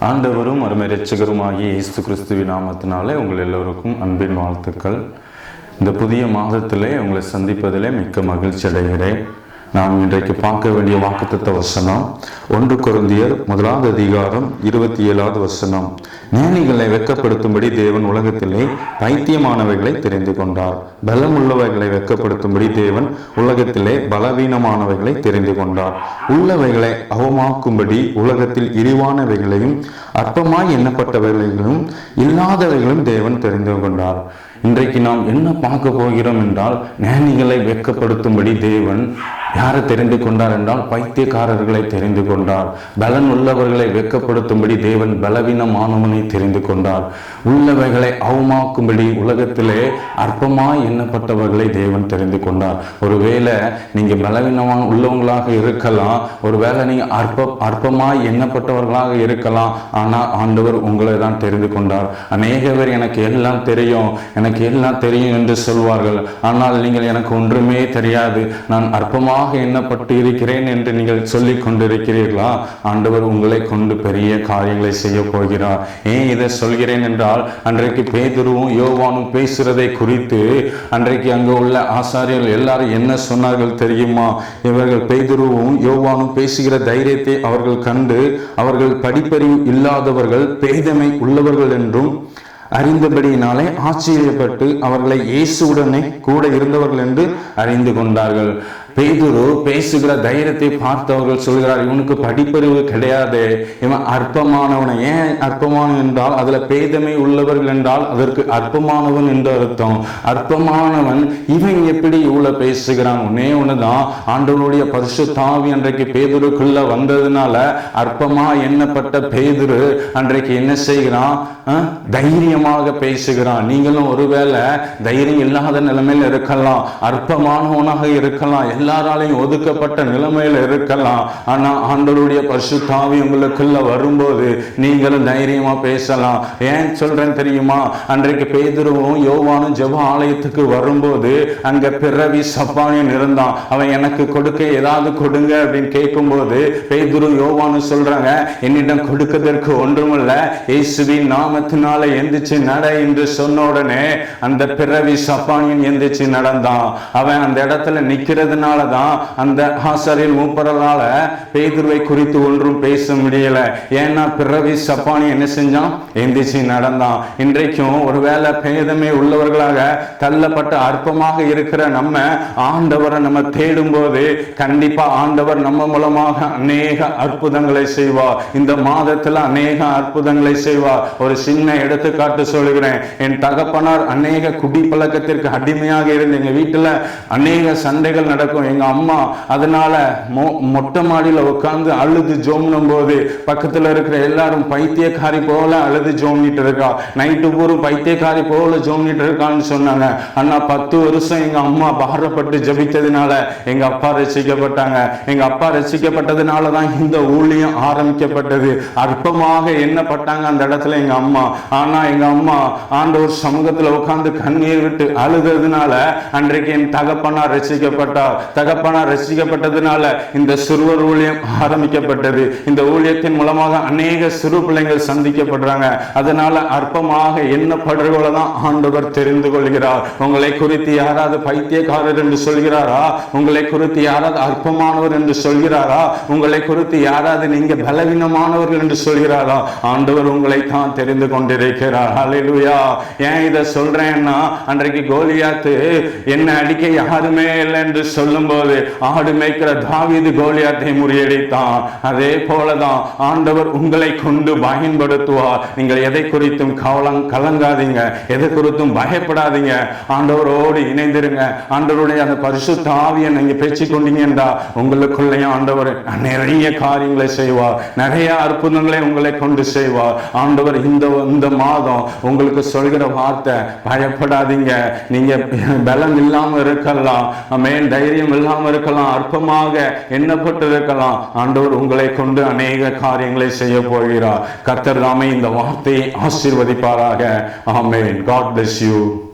ஆண்டவரும் அருமை ரட்சகருமாகிய இயேசு கிறிஸ்துவ நாமத்தினாலே உங்கள் எல்லோருக்கும் அன்பின் வாழ்த்துக்கள். இந்த புதிய மாதத்திலே உங்களை சந்திப்பதிலே மிக்க மகிழ்ச்சி அடைகிறேன் நாம் இன்றைக்கு பார்க்க வேண்டிய வாக்குத்தத்த வசனம் ஒன்று குருந்தியர் முதலாவது அதிகாரம் இருபத்தி ஏழாவது வசனம். ஞானிகளை வெட்கப்படுத்தும்படி தேவன் உலகத்திலே பைத்தியமானவைகளை தெரிந்து கொண்டார். பலம் உள்ளவைகளை வெட்கப்படுத்தும்படி தேவன் உலகத்திலே பலவீனமானவைகளை தெரிந்து கொண்டார். உள்ளவைகளை அவமாக்கும்படி உலகத்தில் இழிவானவைகளையும் அற்பமாய் எண்ணப்பட்டவைகளையும் இல்லாதவைகளும் தேவன் தெரிந்து கொண்டார். இன்றைக்கு நாம் என்ன பார்க்க போகிறோம் என்றால் ஞானிகளை வெட்கப்படுத்தும்படி தேவன் யாரை தெரிந்து கொண்டார் என்றால் பைத்தியக்காரர்களை தெரிந்து கொண்டார் பலன் உள்ளவர்களை வெட்கப்படுத்தும்படி தேவன் பலவீனமானவனை தெரிந்து கொண்டார் உள்ளவைகளை அவமாக்கும்படி உலகத்திலே அற்பமாய் எண்ணப்பட்டவர்களை தேவன் தெரிந்து கொண்டார் ஒருவேளை நீங்க பலவீனமான உள்ளவங்களாக இருக்கலாம் ஒருவேளை நீங்க அற்ப அற்பமாய் எண்ணப்பட்டவர்களாக இருக்கலாம் ஆனால் ஆண்டவர் உங்களை தான் தெரிந்து கொண்டார் அநேக பேர் எனக்கு எல்லாம் தெரியும் எனக்கு எல்லாம் தெரியும் என்று சொல்வார்கள். ஆனால் நீங்கள் எனக்கு ஒன்றுமே தெரியாது. நான் அற்பமாக எண்ணப்பட்டு இருக்கிறேன் என்று நீங்கள் சொல்லிக் கொண்டிருக்கிறீர்களா? ஆண்டவர் உங்களை கொண்டு பெரிய காரியங்களை செய்ய போகிறார். ஏன் இதை சொல்கிறேன் என்றால் அன்றைக்கு பேதுருவும் யோவானும் பேசுறதை குறித்து அன்றைக்கு அங்கு உள்ள ஆசாரியர்கள் எல்லாரும் என்ன சொன்னார்கள் தெரியுமா? இவர்கள் பேதுருவும் யோவானும் பேசுகிற தைரியத்தை அவர்கள் கண்டு அவர்கள் படிப்பறிவு இல்லாதவர்கள் பேதமை உள்ளவர்கள் என்றும் அறிந்தபடியினாலே ஆச்சரியப்பட்டு அவர்களை இயேசுடனே கூட இருந்தவர்கள் என்று அறிந்து கொண்டார்கள். பேதுரு பேசுகிற தைரியத்தை பார்த்தவர்கள் சொல்கிறார் இவனுக்கு படிப்பறிவு கிடையாது. இவன் அற்பமானவனை. ஏன் அற்பமானவன் என்றால் அதுல பேதமை உள்ளவர்கள் என்றால் அதற்கு அற்பமானவன் என்று அர்த்தம். அற்பமானவன் இவன் எப்படி இவ்வளவு பேசுகிறான்? ஒன்னே ஒண்ணுதான். ஆண்டவனுடைய பரிசு தாவி அன்றைக்கு பேதுருக்குள்ள வந்ததுனால அற்பமா எண்ணப்பட்ட பேதுரு அன்றைக்கு என்ன செய்கிறான்? தைரியமாக பேசுகிறான். நீங்களும் ஒருவேளை தைரியம் இல்லாத நிலைமையில் இருக்கலாம். அற்பமானவனாக இருக்கலாம். எல்லாராலையும் ஒதுக்கப்பட்ட நிலைமையில இருக்கலாம். ஆனா ஆண்டவருடைய பரிசுத்தாவி உங்களுக்குள்ள வரும்போது நீங்களும் தைரியமா பேசலாம். ஏன் சொல்றேன் தெரியுமா? அன்றைக்கு பேதுருவும் யோவானும் ஜெப ஆலயத்துக்கு வரும்போது அங்க பிறவி சப்பானியன் இருந்தான். அவன் எனக்கு கொடுக்க ஏதாவது கொடுங்க அப்படின்னு கேட்கும்போது பேதுரு யோவானு சொல்றாங்க என்னிடம் கொடுக்கதற்கு ஒன்றுமில்ல. இயேசுவின் நாமத்தினால எந்திரிச்சு நட என்று சொன்ன உடனே அந்த பிறவி சப்பானியன் எந்திரிச்சு நடந்தான். அவன் அந்த இடத்துல நிக்கிறதுனால அதனால தான் அந்த ஆசாரியர் மூப்பரலால பேதுருவை குறித்து ஒன்றும் பேச முடியல. ஏன்னா பிறவி சப்பானி என்ன செஞ்சான்? எந்திரிச்சு நடந்தான். இன்றைக்கும் ஒருவேளை பேதமே உள்ளவர்களாக தள்ளப்பட்ட அற்பமாக இருக்கிற நம்ம ஆண்டவரை நம்ம தேடும் போது கண்டிப்பா ஆண்டவர் நம்ம மூலமாக அநேக அற்புதங்களை செய்வார். இந்த மாதத்துல அநேக அற்புதங்களை செய்வார். ஒரு சின்ன எடுத்துக்காட்டு சொல்கிறேன் என் தகப்பனார் அநேக குடி பழக்கத்திற்கு அடிமையாக இருந்து எங்க வீட்டுல அநேக சண்டைகள் நடக்கும். எங்கள் அம்மா அதனால மொ- மொட்டை மாடியில் உட்காந்து அழுது ஜோம்னும் போது பக்கத்தில் இருக்கிற எல்லாரும் பைத்தியக்காரி போல அழுது ஜோம்னிட்டு இருக்கா. நைட்டு பூரும் பைத்தியக்காரி போல ஜோம்னிட்டு இருக்கான்னு சொன்னாங்க. அண்ணா பத்து வருஷம் எங்கள் அம்மா பாரப்பட்டு ஜபித்ததுனால எங்கள் அப்பா ரசிக்கப்பட்டாங்க. எங்கள் அப்பா ரசிக்கப்பட்டதுனால தான் இந்த ஊழியம் ஆரம்பிக்கப்பட்டது. அற்பமாக எண்ணப்பட்டாங்க அந்த இடத்துல எங்கள் அம்மா. ஆனால் எங்கள் அம்மா ஆண்டவர் சமூகத்தில் உட்காந்து கண்ணீர் விட்டு அழுததுனால அன்றைக்கு என் தகப்பனா ரசிக்கப்பட்டார். தகப்பனா ரசிக்கப்பட்டதுனால இந்த சிறுவர் ஊழியம் ஆரம்பிக்கப்பட்டது. இந்த ஊழியத்தின் மூலமாக அநேக சிறு பிள்ளைகள் சந்திக்கப்படுறாங்க. அதனால அற்பமாக என்ன தான் ஆண்டவர் தெரிந்து கொள்கிறார். உங்களை குறித்து யாராவது பைத்தியக்காரர் என்று சொல்கிறாரா? உங்களை குறித்து யாராவது அற்பமானவர் என்று சொல்கிறாரா? உங்களை குறித்து யாராவது நீங்க பலவீனமானவர்கள் என்று சொல்கிறாரா? ஆண்டவர் உங்களை தான் தெரிந்து கொண்டிருக்கிறார். அலையிலுயா ஏன் இதை சொல்றேன்னா அன்றைக்கு கோலியாத்து என்ன அடிக்க யாருமே இல்லை என்று சொல்லும்போது ஆடு மேய்க்கிற தாவீது கோலியாத்தை முறியடித்தான். அதே போலதான் ஆண்டவர் உங்களை கொண்டு பயன்படுத்துவார். நீங்கள் எதை குறித்தும் கவலம் கலங்காதீங்க. எதை குறித்தும் பயப்படாதீங்க. ஆண்டவரோடு இணைந்திருங்க. ஆண்டவருடைய அந்த பரிசு தாவியை நீங்க பேச்சு என்றா உங்களுக்குள்ளேயும் ஆண்டவர் நிறைய காரியங்களை செய்வார். நிறைய அற்புதங்களை உங்களை கொண்டு செய்வார். ஆண்டவர் இந்த இந்த மாதம் உங்களுக்கு சொல்கிற வார்த்தை பயப்படாதீங்க. நீங்க பலம் இல்லாம இருக்கலாம். மேல் தைரியம் இல்லாம இருக்கலாம் அற்பமாக எண்ணப்பட்டிருக்கலாம். ஆண்டவர் உங்களை கொண்டு அநேக காரியங்களை செய்ய போகிறார் கர்த்தர் தாமே இந்த வார்த்தையை ஆசீர்வதிப்பாராக. ஆமென். God bless you